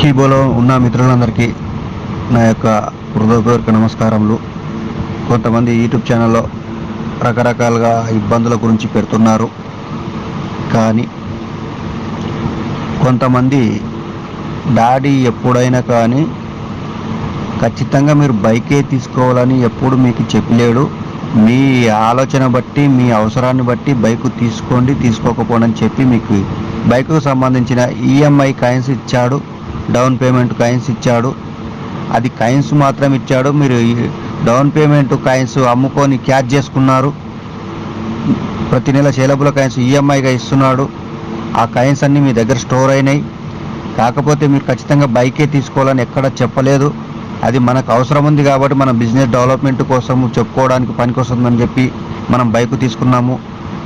కీబోలో ఉన్న మిత్రులందరికీ నా యొక్క హృదయపూర్వక నమస్కారములు. కొంతమంది యూట్యూబ్ ఛానల్లో రకరకాలుగా ఇబ్బందుల గురించి పెడుతున్నారు. కానీ కొంతమంది డాడీ ఎప్పుడైనా కానీ ఖచ్చితంగా మీరు బైకే తీసుకోవాలని ఎప్పుడు మీకు చెప్పలేడు. మీ ఆలోచన బట్టి మీ అవసరాన్ని బట్టి బైక్ తీసుకోండి తీసుకోకపోండి అని చెప్పి మీకు బైకుకు సంబంధించిన ఈఎంఐ కాయిన్స్ ఇచ్చాడు. డౌన్ పేమెంట్ కాయిన్స్ ఇచ్చాడు. అది కాయిన్స్ మాత్రం ఇచ్చాడు. మీరు డౌన్ పేమెంట్ కాయిన్స్ అమ్ముకొని క్యాచ్ చేసుకున్నారు. ప్రతి నెల చేలబుల కాయిన్స్ ఈఎంఐగా ఇస్తున్నాడు. ఆ కాయిన్స్ అన్నీ మీ దగ్గర స్టోర్ అయినాయి. కాకపోతే మీరు ఖచ్చితంగా బైకే తీసుకోవాలని ఎక్కడ చెప్పలేదు. అది మనకు అవసరం ఉంది కాబట్టి మన బిజినెస్ డెవలప్మెంట్ కోసం చెప్పుకోవడానికి పనికొస్తుందని చెప్పి మనం బైక్ తీసుకున్నాము.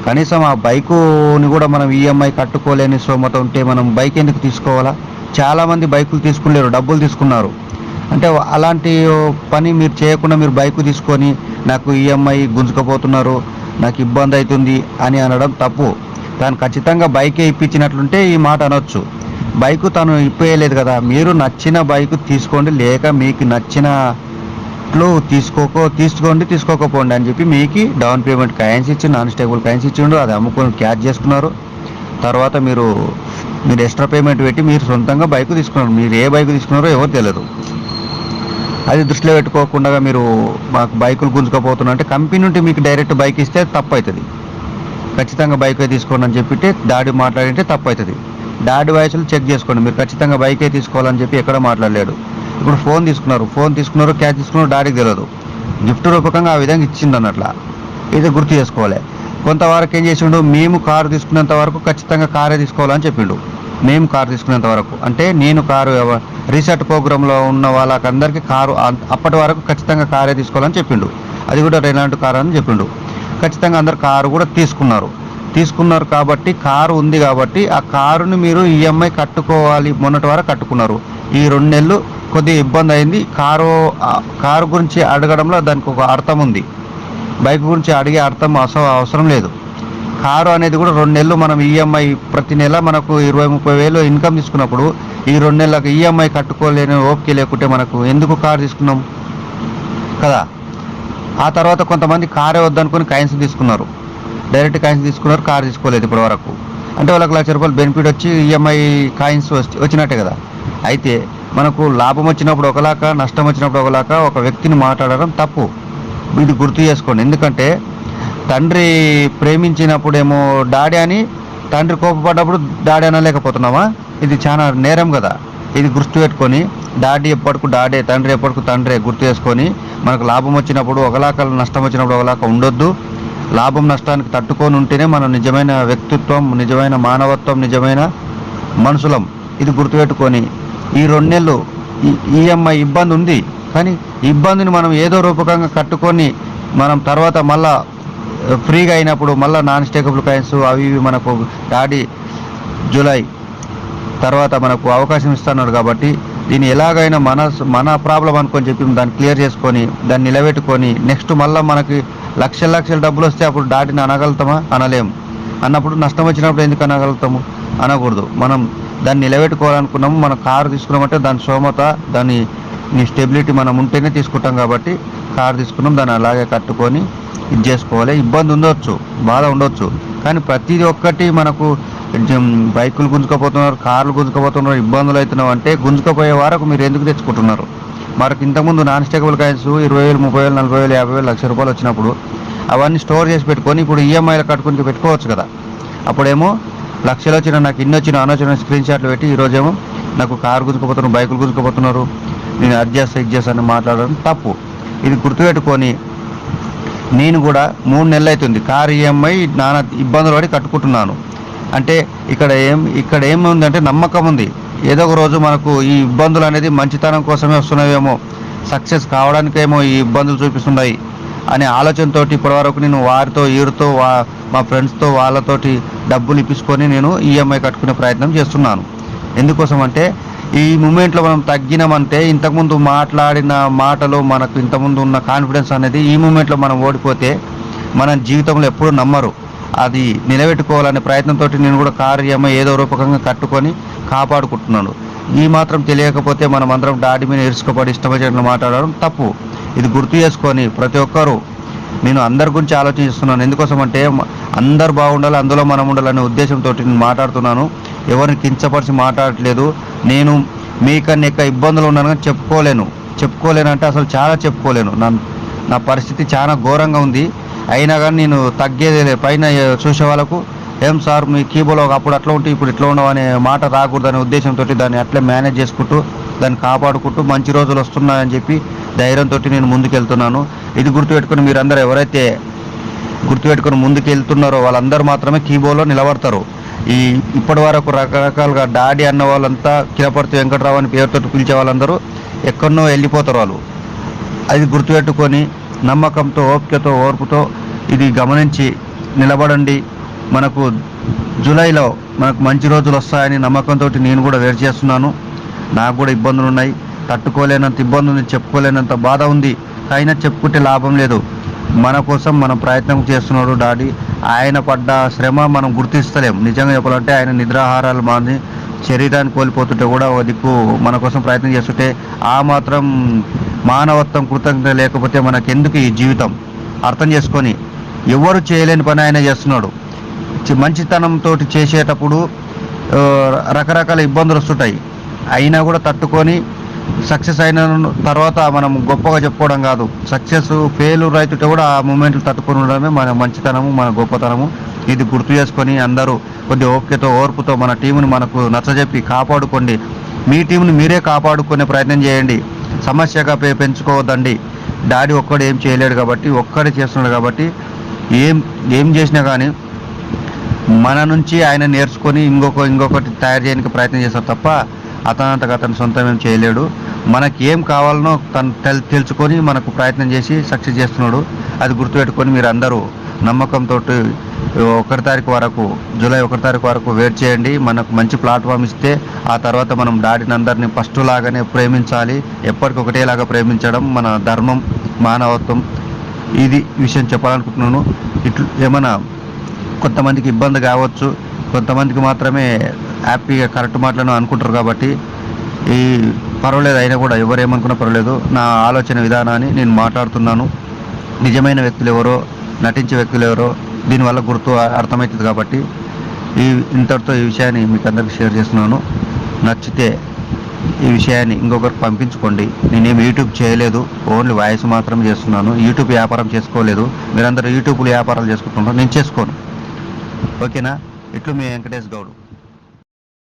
కనీసం ఆ బైకుని కూడా మనం ఈఎంఐ కట్టుకోలేని స్తోమత ఉంటే మనం బైక్ ఎందుకు తీసుకోవాలా? చాలామంది బైకులు తీసుకున్నారు డబ్బులు తీసుకున్నారు. అంటే అలాంటి పని మీరు చేయకుండా మీరు బైక్ తీసుకొని నాకు ఈఎంఐ గుంజుకపోతున్నారు నాకు ఇబ్బంది అవుతుంది అని అనడం తప్పు. తాను ఖచ్చితంగా బైకే ఇప్పించినట్లుంటే ఈ మాట అనొచ్చు. బైక్ తను ఇప్పేయలేదు కదా మీరు నచ్చిన బైక్ తీసుకోండి లేక మీకు నచ్చినట్లు తీసుకోకో తీసుకోండి తీసుకోకపోండి అని చెప్పి మీకు డౌన్ పేమెంట్ కాయిన్స్ ఇచ్చి నాన్ స్టేబుల్ కాయిన్స్ ఇచ్చిండు అది అమ్ముకొని క్యాచ్ చేసుకున్నారు. తర్వాత మీరు మీరు ఎక్స్ట్రా పేమెంట్ పెట్టి మీరు సొంతంగా బైక్ తీసుకున్నారు. మీరు ఏ బైక్ తీసుకున్నారో ఎవరు తెలియదు. అది దృష్టిలో పెట్టుకోకుండా మీరు మాకు బైకులు గుంజుకపోతున్నా అంటే కంపెనీ నుండి మీకు డైరెక్ట్ బైక్ ఇస్తే తప్పు అవుతుంది ఖచ్చితంగా బైకే తీసుకోండి అని చెప్పితే డాడీ మాట్లాడింటే తప్పు అవుతుంది డాడీ వయసులు చెక్ చేసుకోండి. మీరు ఖచ్చితంగా బైకే తీసుకోవాలని చెప్పి ఎక్కడ మాట్లాడలేడు. ఇప్పుడు ఫోన్ తీసుకున్నారు. ఫోన్ తీసుకున్నారు క్యాష్ తీసుకున్నారు డాడీకి తెలియదు. గిఫ్ట్ రూపకంగా ఆ విధంగా ఇచ్చింది అన్నట్ల. ఇది గుర్తు చేసుకోవాలి. కొంతవరకు ఏం చేసిండు? మేము కారు తీసుకున్నంత వరకు ఖచ్చితంగా కారే తీసుకోవాలని చెప్పిండు. మేము కారు తీసుకునేంత వరకు. అంటే నేను కారు రీసెర్ట్ రీసెట్ ప్రోగ్రాంలో ఉన్న వాళ్ళకందరికీ కారు అప్పటి వరకు ఖచ్చితంగా కారే తీసుకోవాలని చెప్పిండు. అది కూడా రెనాల్ట్ కారు అని చెప్పిండు. ఖచ్చితంగా అందరు కారు కూడా తీసుకున్నారు. తీసుకున్నారు కాబట్టి కారు ఉంది కాబట్టి ఆ కారుని మీరు ఈఎంఐ కట్టుకోవాలి మొన్నటి వరకు కట్టుకున్నారు. ఈ రెండు నెలలు కొద్దిగా ఇబ్బంది అయింది. కారు కారు గురించి అడగడంలో దానికి ఒక అర్థం ఉంది. బైక్ గురించి అడిగే అర్థం అసలు అవసరం లేదు. కారు అనేది కూడా రెండు నెలలు మనం ఈఎంఐ ప్రతి నెల మనకు ఇరవై ముప్పై వేలు ఇన్కమ్ తీసుకున్నప్పుడు ఈ రెండు నెలలకు ఈఎంఐ కట్టుకోలేని ఓపిక లేకుంటే మనకు ఎందుకు కారు తీసుకున్నాం? కదా? ఆ తర్వాత కొంతమంది కారే వద్దనుకుని కాయిన్స్ తీసుకున్నారు. డైరెక్ట్ కాయిన్స్ తీసుకున్నారు కారు తీసుకోలేదు ఇప్పటి వరకు. అంటే వాళ్ళకి లక్ష రూపాయలు బెనిఫిట్ వచ్చి ఈఎంఐ కాయిన్స్ వచ్చి వచ్చినట్టే కదా? అయితే మనకు లాభం వచ్చినప్పుడు ఒకలాగా నష్టం వచ్చినప్పుడు ఒకలాగా ఒక వ్యక్తిని మాట్లాడడం తప్పు. ఇది గుర్తు చేసుకోండి. ఎందుకంటే తండ్రి ప్రేమించినప్పుడేమో డాడీ అని తండ్రి కోపపడ్డప్పుడు డాడీ అనలేకపోతున్నామా ఇది చాలా నేరం కదా. ఇది గుర్తు పెట్టుకొని డాడీ ఎప్పటికు డాడే తండ్రి ఎప్పటికు తండ్రే గుర్తు చేసుకొని మనకు లాభం వచ్చినప్పుడు ఒకలాక నష్టం వచ్చినప్పుడు ఒకలాక ఉండొద్దు. లాభం నష్టానికి తట్టుకొని ఉంటేనే మనం నిజమైన వ్యక్తిత్వం నిజమైన మానవత్వం నిజమైన మనుషులం. ఇది గుర్తుపెట్టుకొని ఈ రెండు నెలలు ఈఎంఐ ఇబ్బంది ఉంది. కానీ ఇబ్బందిని మనం ఏదో రూపకంగా కట్టుకొని మనం తర్వాత మళ్ళా ఫ్రీగా అయినప్పుడు మళ్ళీ నాన్ స్టేకబుల్ కాయిన్స్ అవి ఇవి మనకు డాడీ జూలై తర్వాత మనకు అవకాశం ఇస్తున్నారు కాబట్టి దీన్ని ఎలాగైనా మన మన ప్రాబ్లం అనుకొని చెప్పి దాన్ని క్లియర్ చేసుకొని దాన్ని నిలబెట్టుకొని నెక్స్ట్ మళ్ళీ మనకి లక్షల లక్షల డబ్బులు వస్తే అప్పుడు డాడీని అనగలుగుతామా? అనలేము అన్నప్పుడు నష్టం వచ్చినప్పుడు ఎందుకు అనగలుగుతాము? అనకూడదు. మనం దాన్ని నిలబెట్టుకోవాలనుకున్నాము మనం కారు తీసుకున్నామంటే దాని సోమత దాని స్టెబిలిటీ మనం ఉంటేనే తీసుకుంటాం కాబట్టి కారు తీసుకున్నాం దాన్ని అలాగే కట్టుకొని ఇది చేసుకోవాలి. ఇబ్బంది ఉండొచ్చు బాధ ఉండొచ్చు. కానీ ప్రతిదీ ఒక్కటి మనకు బైకులు గుంజుకపోతున్నారు కార్లు గుంజుకపోతున్నారు ఇబ్బందులు అవుతున్నావు అంటే గుంజుకపోయే వరకు మీరు ఎందుకు తెచ్చుకుంటున్నారు? మనకు ఇంతకుముందు నాన్ స్టేకబుల్ కాయిన్స్ ఇరవై వేలు ముప్పై వేలు నలభై వేలు యాభై వేలు లక్ష రూపాయలు వచ్చినప్పుడు అవన్నీ స్టోర్ చేసి పెట్టుకొని ఇప్పుడు ఈఎంఐలు కట్టుకుని పెట్టుకోవచ్చు కదా. అప్పుడేమో లక్షలు వచ్చిన నాకు ఇన్ని వచ్చిన అనొచ్చిన స్క్రీన్ షాట్లు పెట్టి ఈరోజేమో నాకు కారు గుంజుకుపోతున్నారు బైకులు గుంజుకుపోతున్నారు నేను అది చేస్తా ఇది చేస్తా అని మాట్లాడడం తప్పు. ఇది గుర్తుపెట్టుకొని నేను కూడా మూడు నెలలు అవుతుంది. కార్ ఈఎంఐ నానా ఇబ్బందులు పడి కట్టుకుంటున్నాను. అంటే ఇక్కడ ఏం ఇక్కడ ఏముందంటే నమ్మకం ఉంది. ఏదో ఒక రోజు మనకు ఈ ఇబ్బందులు అనేది మంచితనం కోసమే వస్తున్నాయేమో సక్సెస్ కావడానికేమో ఈ ఇబ్బందులు చూపిస్తున్నాయి అనే ఆలోచనతో ఇప్పటివరకు నేను వారితో వీరితో వా మా ఫ్రెండ్స్తో వాళ్ళతోటి డబ్బులు ఇప్పించుకొని నేను ఈఎంఐ కట్టుకునే ప్రయత్నం చేస్తున్నాను. ఎందుకోసం అంటే ఈ మూమెంట్లో మనం తగ్గినామంటే ఇంతకుముందు మాట్లాడిన మాటలు మనకు ఇంతకుముందు ఉన్న కాన్ఫిడెన్స్ అనేది ఈ మూమెంట్లో మనం ఓడిపోతే మన జీవితంలో ఎప్పుడూ నమ్మరు. అది నిలబెట్టుకోవాలనే ప్రయత్నంతో నేను కూడా కార్యమ ఏదో రూపకంగా కట్టుకొని కాపాడుకుంటున్నాను. ఈ మాత్రం తెలియకపోతే మనం అందరం డాడీ మీద ఇరుసుకుపడి ఇష్టపడినట్లు మాట్లాడడం తప్పు. ఇది గుర్తు చేసుకొని ప్రతి ఒక్కరూ నేను అందరి గురించి ఆలోచిస్తున్నాను ఎందుకోసం అంటే అందరు బాగుండాలి అందులో మనం ఉండాలనే ఉద్దేశంతో నేను మాట్లాడుతున్నాను. ఎవరిని కించపరిచి మాట్లాడట్లేదు. నేను మీకన్నా ఎక్కువ ఇబ్బందులు ఉన్నాను కానీ చెప్పుకోలేను. చెప్పుకోలేను అంటే అసలు చాలా చెప్పుకోలేను. నా నా పరిస్థితి చాలా ఘోరంగా ఉంది. అయినా కానీ నేను తగ్గేదే పైన చూసే వాళ్ళకు ఏం సార్ మీ కీబోర్డ్లో అప్పుడు అట్లా ఉంటే ఇప్పుడు ఇట్లా ఉండవు అనే మాట అనే ఉద్దేశంతో దాన్ని అట్లే మేనేజ్ చేసుకుంటూ దాన్ని కాపాడుకుంటూ మంచి రోజులు వస్తున్నాయని చెప్పి ధైర్యంతో నేను ముందుకెళ్తున్నాను. ఇది గుర్తుపెట్టుకుని మీరందరూ ఎవరైతే గుర్తుపెట్టుకుని ముందుకు వెళ్తున్నారో వాళ్ళందరూ మాత్రమే కీబోర్డ్లో నిలబడతారు. ఈ ఇప్పటి వరకు రకరకాలుగా డాడీ అన్న వాళ్ళంతా కిలపర్తి వెంకటరావు అని పేరుతో పిలిచే వాళ్ళందరూ ఎక్కడనో వెళ్ళిపోతారు వాళ్ళు. అది గుర్తుపెట్టుకొని నమ్మకంతో ఓపికతో ఓర్పుతో ఇది గమనించి నిలబడండి. మనకు జూలైలో మనకు మంచి రోజులు వస్తాయని నమ్మకంతో నేను కూడా వేరు చేస్తున్నాను. నాకు కూడా ఇబ్బందులు ఉన్నాయి తట్టుకోలేనంత ఇబ్బంది ఉంది చెప్పుకోలేనంత బాధ ఉంది. అయినా చెప్పుకుంటే లాభం లేదు. మన కోసం మనం ప్రయత్నం చేస్తున్నాడు డాడీ. ఆయన పడ్డ శ్రమ మనం గుర్తిస్తలేం. నిజంగా చెప్పాలంటే ఆయన నిద్రాహారాలు మాని శరీరాన్ని కోల్పోతుంటే కూడా ఒక దిక్కు మన కోసం ప్రయత్నం చేస్తుంటే ఆ మాత్రం మానవత్వం కృతజ్ఞత లేకపోతే మనకెందుకు ఈ జీవితం? అర్థం చేసుకొని ఎవరు చేయలేని పని ఆయన చేస్తున్నాడు. మంచితనంతో చేసేటప్పుడు రకరకాల ఇబ్బందులు వస్తుంటాయి. అయినా కూడా తట్టుకొని సక్సెస్ అయిన తర్వాత మనం గొప్పగా చెప్పుకోవడం కాదు. సక్సెస్ ఫెయిల్యూర్ అవుతుంటే కూడా ఆ మూమెంట్లు తట్టుకుని ఉండడమే మన మంచితనము మన గొప్పతనము. ఇది గుర్తు చేసుకొని అందరూ కొద్ది ఓపికతో ఓర్పుతో మన టీంని మనకు నచ్చజెప్పి కాపాడుకోండి. మీ టీంని మీరే కాపాడుకునే ప్రయత్నం చేయండి. సమస్యగా పె- పెంచుకోవద్దండి. డాడీ ఒక్కడు ఏం చేయలేడు కాబట్టి ఒక్కడే చేస్తున్నాడు కాబట్టి ఏం ఏం చేసినా కానీ మన నుంచి ఆయన నేర్చుకొని ఇంకొక ఇంకొకటి తయారు చేయడానికి ప్రయత్నం చేస్తారు తప్ప అతనంతకు అతను సొంతం ఏం చేయలేడు. మనకి ఏం కావాలనో తను తెల్ తెలుసుకొని మనకు ప్రయత్నం చేసి సక్సెస్ చేస్తున్నాడు. అది గుర్తుపెట్టుకొని మీరు అందరూ నమ్మకంతో ఒకటి తారీఖు వరకు జూలై ఒకటి తారీఖు వరకు వెయిట్ చేయండి. మనకు మంచి ప్లాట్ఫామ్ ఇస్తే ఆ తర్వాత మనం డాడీని అందరినీ ఫస్ట్ లాగానే ప్రేమించాలి. ఎప్పటికొకటేలాగా ప్రేమించడం మన ధర్మం మానవత్వం. ఇది విషయం చెప్పాలనుకుంటున్నాను. ఇట్లు ఏమైనా కొంతమందికి ఇబ్బంది కావచ్చు. కొంతమందికి మాత్రమే హ్యాపీగా కరెక్ట్ మాటలను అనుకుంటారు కాబట్టి ఈ పర్వాలేదు అయినా కూడా ఎవరేమనుకున్నా పర్వాలేదు. నా ఆలోచన విధానాన్ని నేను మాట్లాడుతున్నాను. నిజమైన వ్యక్తులు ఎవరో నటించే వ్యక్తులు ఎవరో దీనివల్ల గుర్తు అర్థమవుతుంది కాబట్టి ఈ ఇంతటితో ఈ విషయాన్ని మీకు అందరికి షేర్ చేస్తున్నాను. నచ్చితే ఈ విషయాన్ని ఇంకొకరికి పంపించుకోండి. నేనేం యూట్యూబ్ చేయలేదు ఓన్లీ వాయిస్ మాత్రం చేస్తున్నాను. యూట్యూబ్ వ్యాపారం చేసుకోలేదు. మీరందరూ యూట్యూబ్లో వ్యాపారాలు చేసుకుంటున్నారు. నేను చేసుకోను. ఓకేనా? ఇట్లు మీ వెంకటేష్ గౌడ్.